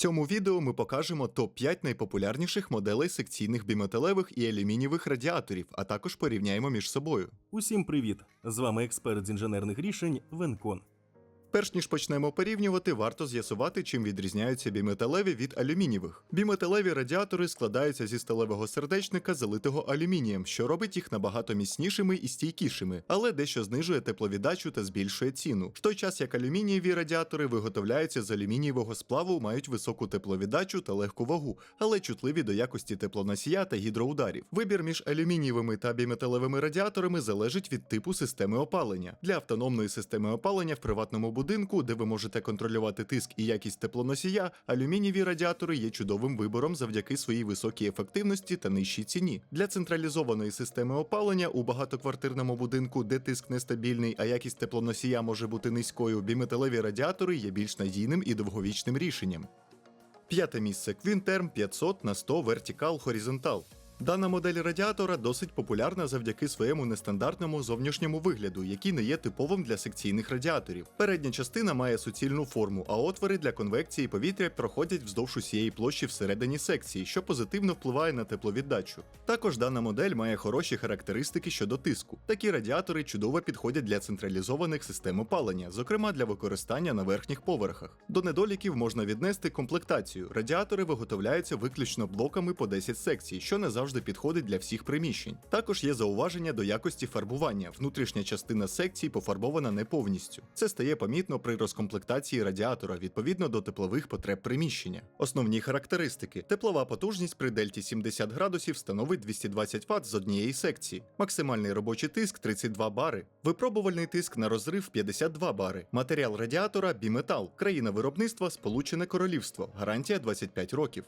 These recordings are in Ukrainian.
цьому відео ми покажемо топ-5 найпопулярніших моделей секційних біметалевих і алюмінієвих радіаторів, а також порівняємо між собою. Усім привіт! З вами експерт з інженерних рішень Венкон. Перш ніж почнемо порівнювати, варто з'ясувати, чим відрізняються біметалеві від алюмінієвих. Біметалеві радіатори складаються зі сталевого сердечника, залитого алюмінієм, що робить їх набагато міцнішими і стійкішими, але дещо знижує тепловіддачу та збільшує ціну. В той час як алюмінієві радіатори виготовляються з алюмінієвого сплаву, мають високу тепловіддачу та легку вагу, але чутливі до якості теплоносія та гідроударів. Вибір між алюмінієвими та біметалевими радіаторами залежить від типу системи опалення. Для автономної системи опалення в приватному будинку, де ви можете контролювати тиск і якість теплоносія, алюмінієві радіатори є чудовим вибором завдяки своїй високій ефективності та нижчій ціні. Для централізованої системи опалення у багатоквартирному будинку, де тиск нестабільний, а якість теплоносія може бути низькою, біметалеві радіатори є більш надійним і довговічним рішенням. П'яте місце Quinterm 500 на 100 Vertical Horizontal. Дана модель радіатора досить популярна завдяки своєму нестандартному зовнішньому вигляду, який не є типовим для секційних радіаторів. Передня частина має суцільну форму, а отвори для конвекції повітря проходять вздовж усієї площі всередині секції, що позитивно впливає на тепловіддачу. Також дана модель має хороші характеристики щодо тиску. Такі радіатори чудово підходять для централізованих систем опалення, зокрема для використання на верхніх поверхах. До недоліків можна віднести комплектацію. Радіатори виготовляються виключно блоками по 10 секцій, що не завжди підходить для всіх приміщень. Також є зауваження до якості фарбування. Внутрішня частина секції пофарбована не повністю. Це стає помітно при розкомплектації радіатора відповідно до теплових потреб приміщення. Основні характеристики: теплова потужність при дельті 70 градусів становить 220 Вт з однієї секції, максимальний робочий тиск 32 бари, випробувальний тиск на розрив 52 бари, матеріал радіатора біметал, країна виробництва Сполучене Королівство, гарантія 25 років.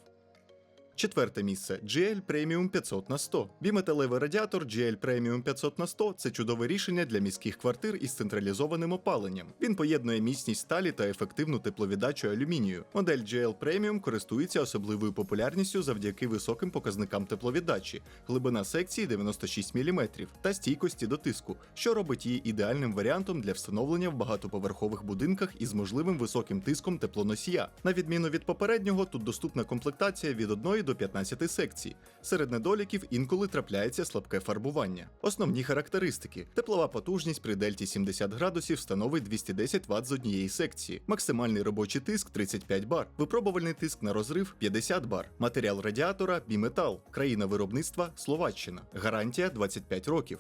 Четверте місце GL Premium 500 на 100. Біметалевий радіатор GL Premium 500 на 100 це чудове рішення для міських квартир із централізованим опаленням. Він поєднує міцність сталі та ефективну тепловіддачу алюмінію. Модель GL Premium користується особливою популярністю завдяки високим показникам тепловіддачі, глибина секції 96 мм та стійкості до тиску, що робить її ідеальним варіантом для встановлення в багатоповерхових будинках із можливим високим тиском теплоносія. На відміну від попереднього, тут доступна комплектація від 1 до 15 секцій. Серед недоліків інколи трапляється слабке фарбування. Основні характеристики: теплова потужність при дельті 70 градусів становить 210 Вт з однієї секції, максимальний робочий тиск 35 бар, випробувальний тиск на розрив 50 бар, матеріал радіатора біметал, країна виробництва Словаччина, гарантія 25 років.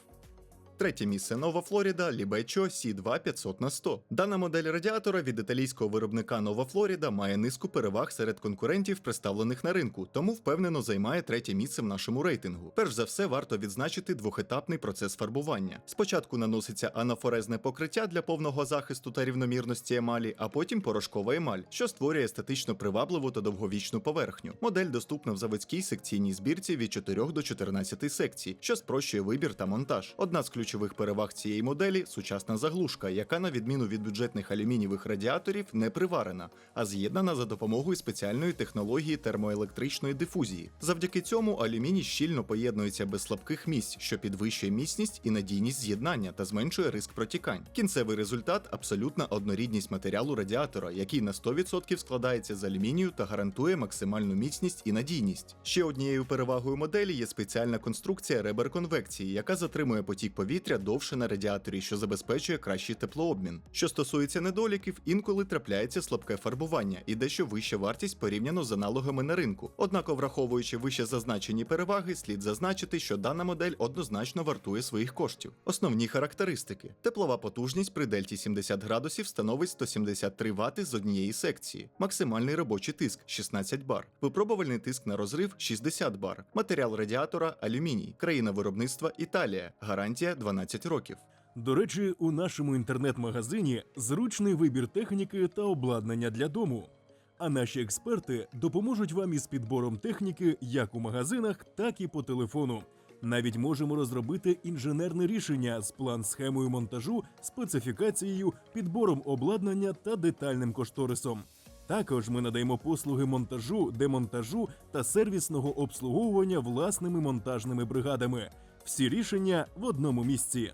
Третє місце Нова Флоріда Лібечо C2 500 на 100. Дана модель радіатора від італійського виробника Нова Флоріда має низку переваг серед конкурентів, представлених на ринку, тому впевнено займає третє місце в нашому рейтингу. Перш за все, варто відзначити двохетапний процес фарбування. Спочатку наноситься анафорезне покриття для повного захисту та рівномірності емалі, а потім порошкова емаль, що створює естетично привабливу та довговічну поверхню. Модель доступна в заводській секційній збірці від 4 до 14 секцій, що спрощує вибір та монтаж. Одна з ключових переваг цієї моделі сучасна заглушка, яка, на відміну від бюджетних алюмінієвих радіаторів, не приварена, а з'єднана за допомогою спеціальної технології термоелектричної дифузії. Завдяки цьому алюміній щільно поєднується без слабких місць, що підвищує міцність і надійність з'єднання та зменшує риск протікань. Кінцевий результат абсолютна однорідність матеріалу радіатора, який на 100% складається з алюмінію та гарантує максимальну міцність і надійність. Ще однією перевагою моделі є спеціальна конструкція ребер конвекції, яка затримує потік повітря довше на радіаторі, що забезпечує кращий теплообмін. Що стосується недоліків, інколи трапляється слабке фарбування і дещо вища вартість порівняно з аналогами на ринку. Однак, враховуючи вище зазначені переваги, слід зазначити, що дана модель однозначно вартує своїх коштів. Основні характеристики: теплова потужність при дельті 70 градусів становить 173 Вт з однієї секції, максимальний робочий тиск 16 бар, випробувальний тиск на розрив 60 бар, матеріал радіатора алюміній, країна виробництва Італія, гарантія 12 років. До речі, у нашому інтернет-магазині зручний вибір техніки та обладнання для дому. А наші експерти допоможуть вам із підбором техніки як у магазинах, так і по телефону. Навіть можемо розробити інженерне рішення з план-схемою монтажу, специфікацією, підбором обладнання та детальним кошторисом. Також ми надаємо послуги монтажу, демонтажу та сервісного обслуговування власними монтажними бригадами. Всі рішення в одному місці.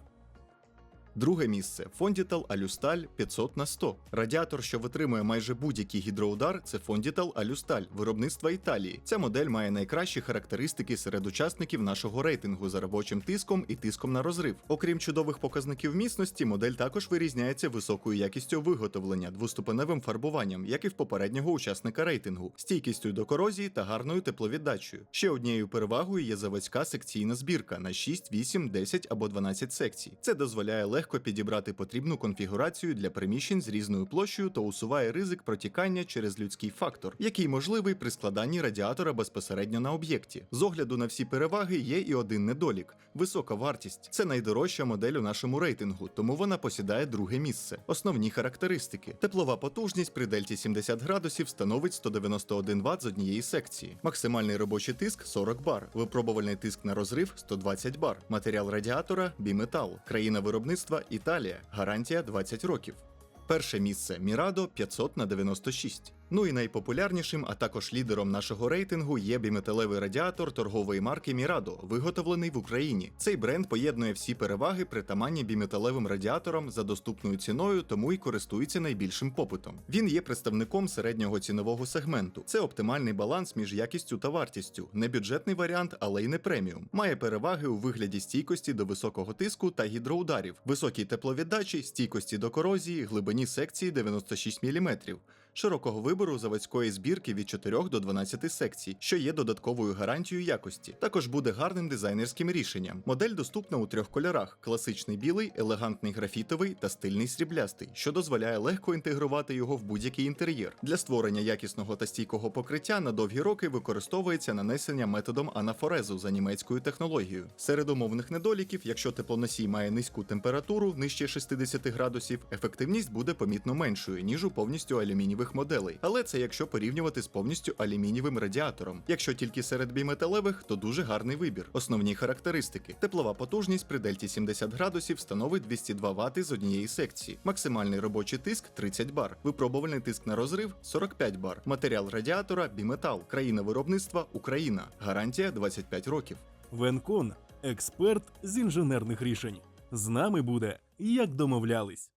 Друге місце Fondital Алюсталь 500 на 100. Радіатор, що витримує майже будь-який гідроудар, це Fondital Алюсталь, виробництва Італії. Ця модель має найкращі характеристики серед учасників нашого рейтингу за робочим тиском і тиском на розрив. Окрім чудових показників міцності, модель також вирізняється високою якістю виготовлення, двоступеневим фарбуванням, як і в попереднього учасника рейтингу, стійкістю до корозії та гарною тепловіддачею. Ще однією перевагою є заводська секційна збірка на 6, 8, 10 або 12 секцій. Це дозволяє легко підібрати потрібну конфігурацію для приміщень з різною площею та усуває ризик протікання через людський фактор, який можливий при складанні радіатора безпосередньо на об'єкті. З огляду на всі переваги є і один недолік: висока вартість. Це найдорожча модель у нашому рейтингу, тому вона посідає друге місце. Основні характеристики: теплова потужність при дельті 70 градусів становить 191 Вт з однієї секції, максимальний робочий тиск 40 бар, випробувальний тиск на розрив 120 бар, матеріал радіатора біметал, країна виробництва Італія, гарантія 20 років. Перше місце Мірадо 500 на 96. Ну і найпопулярнішим, а також лідером нашого рейтингу є біметалевий радіатор торгової марки Мірадо, виготовлений в Україні. Цей бренд поєднує всі переваги притаманні біметалевим радіаторам за доступною ціною, тому й користується найбільшим попитом. Він є представником середнього цінового сегменту. Це оптимальний баланс між якістю та вартістю, не бюджетний варіант, але й не преміум. Має переваги у вигляді стійкості до високого тиску та гідроударів, високій тепловіддачі, стійкості до корозії, глибині секції 96 мм, широкого вибору заводської збірки від 4 до 12 секцій, що є додатковою гарантією якості. Також буде гарним дизайнерським рішенням. Модель доступна у трьох кольорах: класичний білий, елегантний графітовий та стильний сріблястий, що дозволяє легко інтегрувати його в будь-який інтер'єр. Для створення якісного та стійкого покриття на довгі роки використовується нанесення методом анафорезу за німецькою технологією. Серед умовних недоліків, якщо теплоносій має низьку температуру нижче 60 градусів, ефективність буде помітно меншою ніж у повністю алюмінієвих моделей. Але це якщо порівнювати з повністю алюмінієвим радіатором. Якщо тільки серед біметалевих, то дуже гарний вибір. Основні характеристики: теплова потужність при дельті 70 градусів становить 202 Вт з однієї секції, максимальний робочий тиск 30 бар, випробувальний тиск на розрив 45 бар, матеріал радіатора біметал, країна виробництва Україна, гарантія 25 років. Венкон експерт з інженерних рішень. З нами буде, як домовлялись.